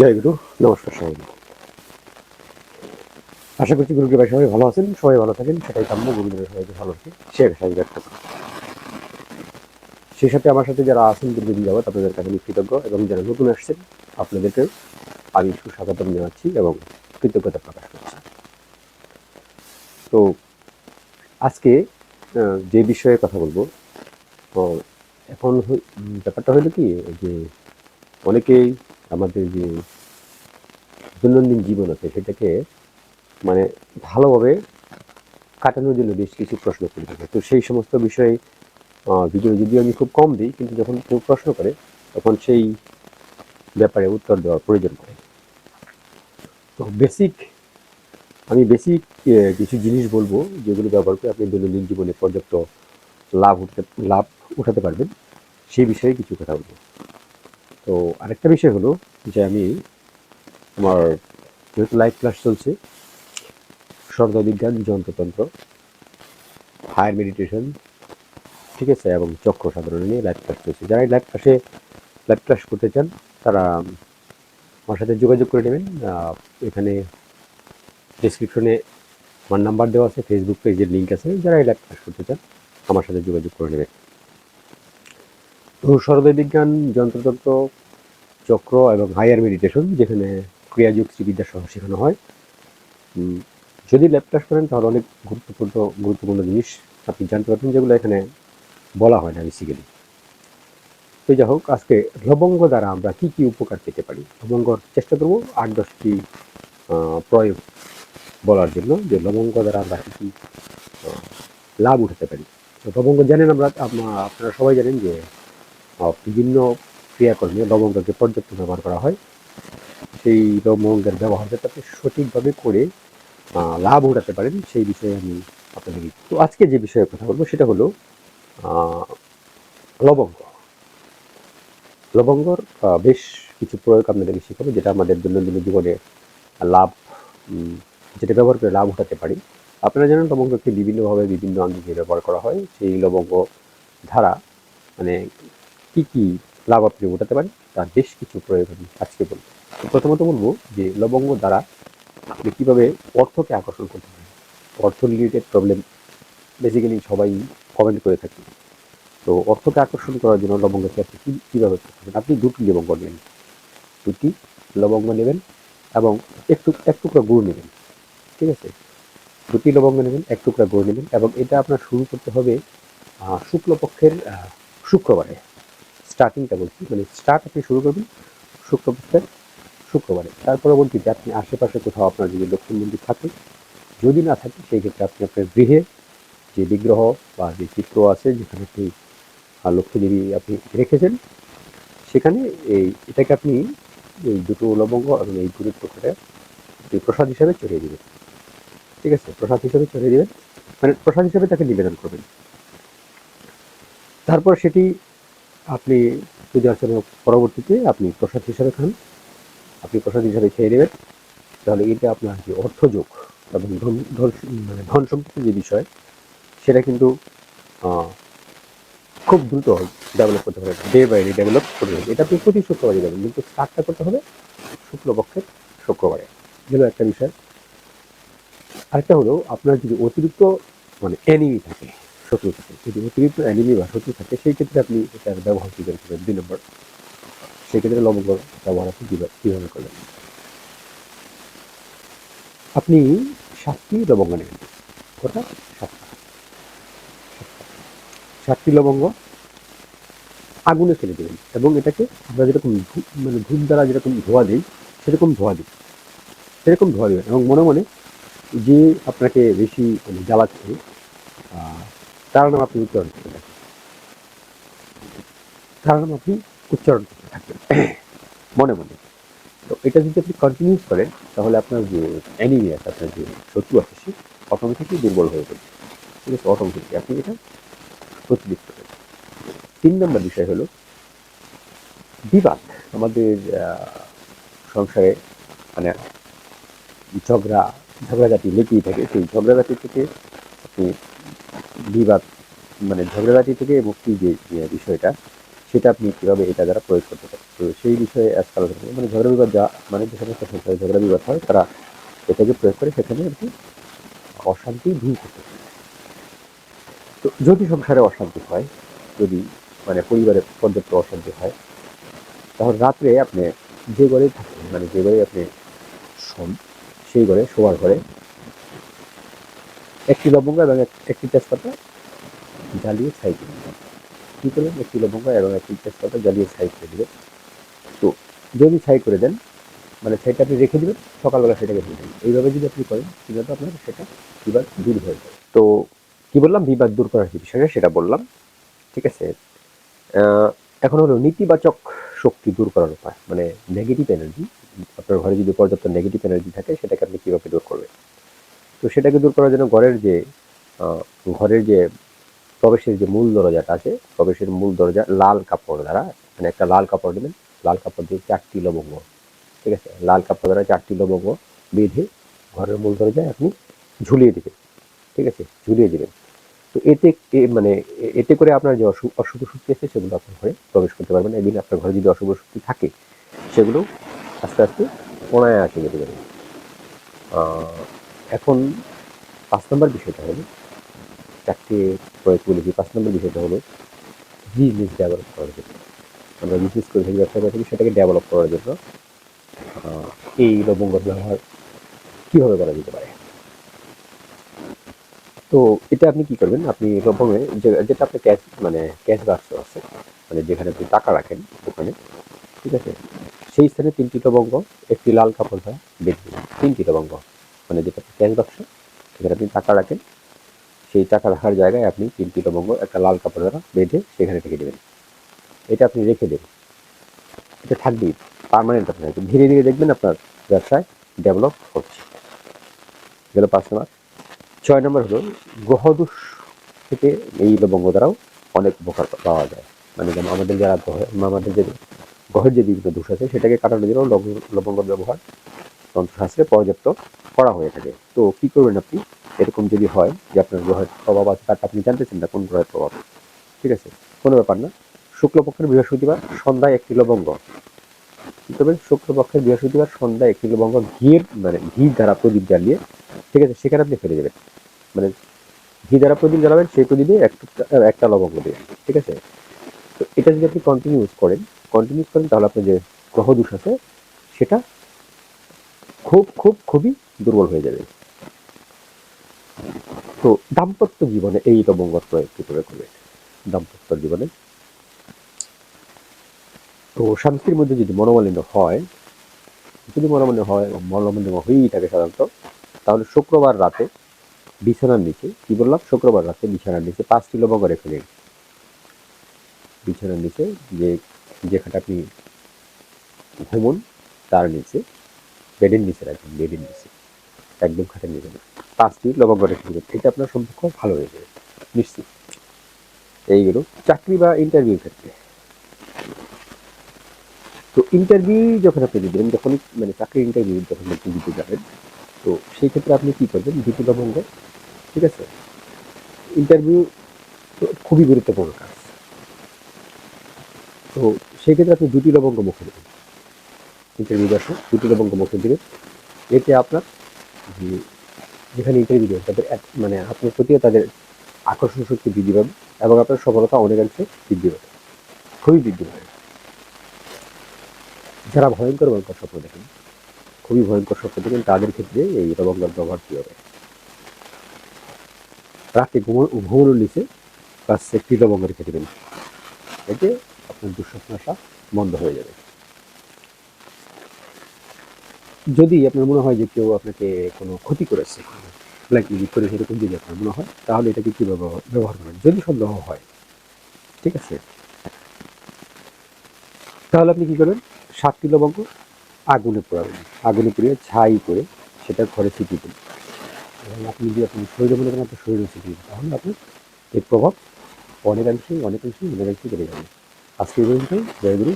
জয় গুরু, নমস্কার সবাই আশা করছি গুরু কৃপায় সবাই ভালো আছেন, সবাই ভালো থাকেন, সেটাই কাম্য, গুরুদেবের সবাইকে ভালো আছে সে আশা ব্যক্ত করি সেই সাথে আমার সাথে যারা আছেন, দীর্ঘদিন যাবৎ আপনাদের কাছে আমি কৃতজ্ঞ এবং যারা নতুন আসছেন আপনাদেরকে আমি সুস্বাগতম জানাচ্ছি এবং কৃতজ্ঞতা প্রকাশ করছি। তো আজকে যে বিষয়ে কথা বলব এখন ব্যাপারটা হলো কি, যে অনেকেই আমাদের যে দৈনন্দিন জীবন আছে, সেটাকে মানে ভালোভাবে কাটানোর জন্য বেশ কিছু প্রশ্ন করে থাকে তো সেই সমস্ত বিষয়ে ভিডিও যদিও আমি খুব কম দিই, কিন্তু যখন কেউ প্রশ্ন করে, তখন সেই ব্যাপারে উত্তর দেওয়ার প্রয়োজন পড়ে। তো বেসিক আমি বেসিক কিছু জিনিস বলব, যেগুলো ব্যবহার করে আপনি দৈনন্দিন জীবনে পর্যাপ্ত লাভ উঠতে, লাভ উঠাতে পারবেন। সেই বিষয়ে কিছু কথা বলব। তো আরেকটা বিষয় হলো যে আমি আমার যেহেতু লাইভ ক্লাস চলছে, সর্ববিজ্ঞান, যন্ত্রতন্ত্র হায়ার মেডিটেশন ঠিক আছে, এবং চক্র সাধারণ নিয়ে লাইভ ক্লাস চলছে। যারা লাইভ ক্লাসে লাইভ ক্লাস করতে চান, তারা আমার সাথে যোগাযোগ করে নেবেন। এখানে ডিসক্রিপশনে আমার নাম্বার দেওয়া আছে ফেসবুক পেজের লিঙ্ক আছে। যারা এই লাইভ ক্লাস করতে চান, আমার সাথে যোগাযোগ করে নেবেন। তো সর্বদয় বিজ্ঞান যন্ত্রতন্ত্র, চক্র এবং হায়ার মেডিটেশন, যেখানে ক্রিয়াযোগ শ্রীবিদ্যা সহ শেখানো হয়। যদি ল্যাব ক্লাস করেন, তাহলে অনেক গুরুত্বপূর্ণ গুরুত্বপূর্ণ জিনিস আপনি জানতে পারবেন, যেগুলো এখানে বলা হয় না বেসিক্যালি তো যাই হোক, আজকে লবঙ্গ দ্বারা আমরা কি কি উপকার পেতে পারি? লবঙ্গর চেষ্টা করব আট দশটি প্রয়োগ বলার জন্য, যে লবঙ্গ দ্বারা আমরা কী কি লাভ উঠাতে পারি। তো লবঙ্গ জানেন আমরা, আপনারা সবাই জানেন যে বিভিন্ন ক্রিয়াকর্মে লবঙ্গকে পর্যাপ্ত ব্যবহার করা হয়। সেই লবঙ্গের ব্যবহার যাতে আপনি সঠিকভাবে করে লাভ উঠাতে পারেন, সেই বিষয়ে আমি আপনাদেরকে তো আজকে যে বিষয়ে কথা বলব সেটা হলো লবঙ্গ। লবঙ্গর বেশ কিছু প্রয়োগ আপনাদেরকে শেখাবো, যেটা আমাদের দৈনন্দিন জীবনে লাভ যেটা ব্যবহার করে লাভ উঠাতে পারি। আপনারা জানেন, লবঙ্গকে বিভিন্নভাবে বিভিন্ন আঙ্গিকে ব্যবহার করা হয়। সেই লবঙ্গ ধারা মানে কি কি লাভ আপনি উঠাতে পারেন, তার বেশ কিছু প্রয়োগ আমি আজকে বলব। প্রথমত বলব যে লবঙ্গ দ্বারা আপনি কীভাবে অর্থকে আকর্ষণ করতে পারেন। অর্থ রিলেটেড প্রবলেম বেসিক্যালি সবাই কমেন্ট করে থাকি। তো অর্থকে আকর্ষণ করার জন্য লবঙ্গকে আপনি কী, কীভাবে করতে পারেন? আপনি দুটি লবঙ্গ নেবেন। দুটি লবঙ্গ নেবেন এবং একটু এক টুকরা গুড় নেবেন। ঠিক আছে? দুটি লবঙ্গ নেবেন, এক টুকরা গুড় নেবেন এবং এটা আপনার শুরু করতে হবে শুক্লপক্ষের শুক্রবারে। স্টার্টিংটা বলছি মানে স্টার্ট আপনি শুরু করবেন শুক্রবার। শুক্রবারে তার পরবর্তীতে আপনি আশেপাশে কোথাও আপনার যদি লক্ষ্মী মন্দির থাকে, যদি না থাকে, সেই ক্ষেত্রে আপনি আপনার গৃহে যে বিগ্রহ বা যে চিত্র আছে, যেখানে আপনি লক্ষ্মী দেবী আপনি রেখেছেন, সেখানে এই, এটাকে আপনি এই দুটো লবঙ্গ এবং এই দুটো করে আপনি প্রসাদ হিসাবে চড়িয়ে দেবেন। ঠিক আছে? প্রসাদ হিসাবে চড়িয়ে দেবেন। মানে প্রসাদ হিসাবে তাকে নিবেদন করবেন। তারপর সেটি আপনি পূজা অর্চনার পরবর্তীতে আপনি প্রসাদ হিসাবে খান। আপনি প্রসাদ হিসাবে খেয়ে নেবেন। তাহলে এটা আপনার যে অর্থযোগ এবং ধন মানে ধন সম্পত্তির যে বিষয়, সেটা কিন্তু খুব দ্রুত ডেভেলপ করতে পারবেন ডে বাই ডে ডেভেলপ করতে হবে এটা আপনি প্রতি শুক্রবারে যাবেন কিন্তু স্টার্টটা করতে হবে শুক্লপক্ষের শুক্রবারে। গেল একটা বিষয়। আরেকটা হলো, আপনার যদি অতিরিক্ত মানে এনিমি থাকে শত্রু থাকে, যদি অতিরিক্ত এনিমি বা শত্রু থাকে, সেই ক্ষেত্রে আপনি এটার ব্যবহার কী করে করবেন? দুই নম্বর, সেই ক্ষেত্রে লবঙ্গ ব্যবহার আপনি কীভাবে করবেন? আপনি সাতটি লবঙ্গ নেবেন। কটা? সাতটা। সাতটি লবঙ্গ আগুনে ফেলে দেবেন এবং এটাকে আমরা যেরকম মানে ধূপ দ্বারা যেরকম ধোয়া দিই, সেরকম ধোয়া দিই সেরকম ধোয়া দেবেন এবং মনে মনে যে আপনাকে বেশি মানে জ্বালাচ্ছে নাম আপনি উচ্চারণ করতে থাকবেন নাম আপনি উচ্চারণ করতে থাকবেন মনে মনে। তো এটা যদি আপনি কন্টিনিউস করেন, তাহলে আপনার যে অ্যানিমিয়া আপনার যে শত্রু আছে, সে অটোমেটিকলি দুর্বল হয়ে পড়বে ঠিক আছে? অটোমেটিকলি আপনি এটা প্রতিদিন করবেন তিন নম্বর বিষয় হলো, বিবাদ। আমাদের সংসারে মানে ঝগড়া, ঝগড়াঝাটি লেগেই থাকে। সেই ঝগড়াঝাটি থেকে আপনি বিবাদ মানে ঝগড়াঝাটি থেকে মুক্তি যে বিষয়টা, সেটা আপনি কীভাবে এটা দ্বারা প্রয়োগ করতে পারেন তো সেই বিষয়ে আজকাল আলোচনা করব। মানে ঝগড়া বিবাদ যা মানে যে সমস্ত সংসারে ঝগড়া বিবাদ হয়, তারা এটাকে প্রয়োগ করে সেখানে কি অশান্তি দূর করতে পারে তো যদি সংসারে অশান্তি হয়, যদি মানে পরিবারে পর্যাপ্ত অশান্তি হয় তখন রাত্রে আপনি যে ঘরে থাকেন মানে যে ঘরে আপনি সেই ঘরে শোয়ার ঘরে একটি লবঙ্গ এবং এক- একটি তেজপাতা জ্বালিয়ে ছাই দিবেন কী করবেন একটি লবঙ্গ এবং একটি তেজপাতা জ্বালিয়ে ছাই করে দেবেন তো যদি ছাই করে দেন মানে ছাইটা আপনি রেখে দেবেন, সকালবেলা সেটাকে দিয়ে দেবেন। এইভাবে যদি আপনি করেন কিন্তু আপনার সেটা বিবাদ দূর হয়ে যাবে তো কী বললাম? বিবাদ দূর করার যে বিষয়টা, সেটা বললাম। ঠিক আছে? এখন হলো নেতিবাচক শক্তি দূর করার উপায় মানে নেগেটিভ এনার্জি আপনার ঘরে যদি পর্যাপ্ত নেগেটিভ এনার্জি থাকে, সেটাকে আপনি কীভাবে দূর করবেন? তো সেটাকে দূর করার জন্য ঘরের যে ঘরের যে প্রবেশের যে মূল দরজাটা আছে প্রবেশের মূল দরজা লাল কাপড় দ্বারা মানে একটা লাল কাপড় নেবেন লাল কাপড় দিয়ে চারটি লবঙ্গ ঠিক আছে? লাল কাপড় দ্বারা চারটি লবঙ্গ বেঁধে ঘরের মূল দরজায় আপনি ঝুলিয়ে দেবেন ঠিক আছে? ঝুলিয়ে দেবেন। তো এতে মানে এতে করে আপনার যে অশু- অশুভ শক্তি আছে সেগুলো আপনার ঘরে প্রবেশ করতে পারবেন। এবং আপনার ঘরে যদি অশুভ শক্তি থাকে সেগুলো আস্তে আস্তে অনায়াসে যেতে আহ, এখন পাঁচ নম্বর বিষয়টা হলো, চারটে প্রয়োগ বলেছি পাঁচ নম্বর বিষয়টা হলো বিজনেস ডেভেলপ করার জন্য। আমরা বিজনেস করে থাকি ব্যবসা করে থাকি সেটাকে ডেভেলপ করার জন্য এই লবঙ্গ ব্যবহার কীভাবে করা যেতে পারে? তো এটা আপনি কি করবেন, আপনি লবঙ্গে যেটা আপনি ক্যাশ মানে ক্যাশ বাক্স আছে মানে যেখানে আপনি টাকা রাখেন ওখানে, ঠিক আছে? সেই স্থানে তিনটি লবঙ্গ, একটি লাল কাপড় দ্বারা বেঁধে তিনটি লবঙ্গ। মানে যেটা ক্যাশ বাক্স সেখানে আপনি টাকা রাখেন, সেই টাকা রাখার জায়গায় আপনি তিনটি লবঙ্গ একটা লাল কাপড় দ্বারা বেঁধে সেখানে রেখে দেবেন। এটা আপনি রেখে দেবেন। এটা থাকবেই পার্মানেন্ট আপনার ধীরে ধীরে দেখবেন আপনার ব্যবসায় ডেভেলপ হচ্ছে। গেল পাঁচ নম্বর। ছয় নম্বর হলো গ্রহদোষ থেকে এই লবঙ্গ দ্বারাও অনেক উপকার পাওয়া যায়। মানে যেমন আমাদের যারা আমাদের যে গ্রহের যে বিভিন্ন দোষ আছে, সেটাকে কাটানোর জন্য লবঙ্গ ব্যবহার তন্ত্রশাস্ত্রে পর্যাপ্ত করা হয়ে থাকে। তো কি করবেন আপনি? এরকম যদি হয় যে আপনার গ্রহের প্রভাব আছে, তারটা আপনি জানতেছেন না কোন গ্রহের প্রভাব। ঠিক আছে? কোনো ব্যাপার না। শুক্লপক্ষের বৃহস্পতিবার সন্ধ্যায় একটি লবঙ্গ। কি করবেন? শুক্লপক্ষের বৃহস্পতিবার সন্ধ্যায় একটি লবঙ্গ ঘিয়ের মানে ঘি দ্বারা প্রদীপ জ্বালিয়ে, ঠিক আছে, সেখানে আপনি ফেলে দেবেন। মানে ঘি দ্বারা প্রদীপ জ্বালাবেন, সেই প্রদীপে একটা একটা লবঙ্গ দেবেন। ঠিক আছে? তো এটা যদি আপনি কন্টিনিউস করেন কন্টিনিউস করেন, তাহলে আপনার যে গ্রহ দোষ আছে, সেটা খুব খুব, খুবই দুর্বল হয়ে যাবে। তো দাম্পত্য জীবনে এই লবঙ্গ প্রয়োগ করে করবে দাম্পত্য জীবনে তো শান্তির মধ্যে যদি মনোমালিন্য হয়, যদি মনোমালিন্য হয়, মনোমালিন্য হয়েই থাকে সাধারণত, তাহলে শুক্রবার রাতে বিছানার নিচে, কি বললাম? শুক্রবার রাতে বিছানার নিচে পাঁচটি লবঙ্গ রেখে দিন। বিছানার নিচে যে যেখানটা আপনি ঘুমন, তার নিচে বেডের নিচে রাখবেন, বেডের নিচে। একদম খাটের নিচে না পাঁচটি লবঙ্গ রেখে দেবেন। এটা আপনার সম্পর্ক ভালো হয়ে যাবে। নিশ্চিত। এইগুলো চাকরি বা ইন্টারভিউ ক্ষেত্রে। তো ইন্টারভিউ যখন আপনি দিবেন যখন মানে চাকরি ইন্টারভিউ যখন আপনি দিতে যাবেন, তো সেই ক্ষেত্রে আপনি কি করবেন? দুটি লবঙ্গ ঠিক আছে? ইন্টারভিউ খুবই গুরুত্বপূর্ণ কাজ। তো সেই ক্ষেত্রে আপনি দুটি লবঙ্গ মুখে দেবেন। ইন্টারভিউ আসে দুটি লবঙ্গ মুখে দেবেন। এতে আপনার যেখানে ইন্টারভিউ দেবেন, তাদের মানে আপনার প্রতিও তাদের আকর্ষণ শক্তি বৃদ্ধি পাবে এবং আপনার সফলতা অনেকাংশে বৃদ্ধি পাবে। খুবই বৃদ্ধি পাবে। যারা ভয়ঙ্কর ভয়ঙ্কর স্বপ্ন দেখেন, খুবই ভয়ঙ্কর স্বপ্ন দেখেন, তাদের ক্ষেত্রে এই লবঙ্গের ব্যবহার কী হবে? রাতে ঘুমো ঘুমোনোর নিচে বাস একটি লবঙ্গ রেখে দেবেন। এতে আপনার দুঃস্বপ্ন আসা বন্ধ হয়ে যাবে। যদি আপনার মনে হয় যে কেউ আপনাকে কোনো ক্ষতি করেছে ব্ল্যাক করে সেরকম যদি আপনার মনে হয়, তাহলে এটাকে কীভাবে ব্যবহার করবেন যদি সন্দেহ হয়, ঠিক আছে? তাহলে আপনি কী করবেন সাতটি লবঙ্গ আগুনে পোড়াবেন। আগুনে পুড়িয়ে ছাই করে সেটা ঘরে ছিটিয়ে দেবেন এবং আপনি যদি আপনি শরীরে মনে করেন আপনার শরীরে ছিটিয়ে দেবেন তাহলে আপনার এর প্রভাব অনেকাংশেই অনেকাংশেই অনেকাংশেই বেড়ে যাবে। আজকে এই পর্যন্তই জয়গুরু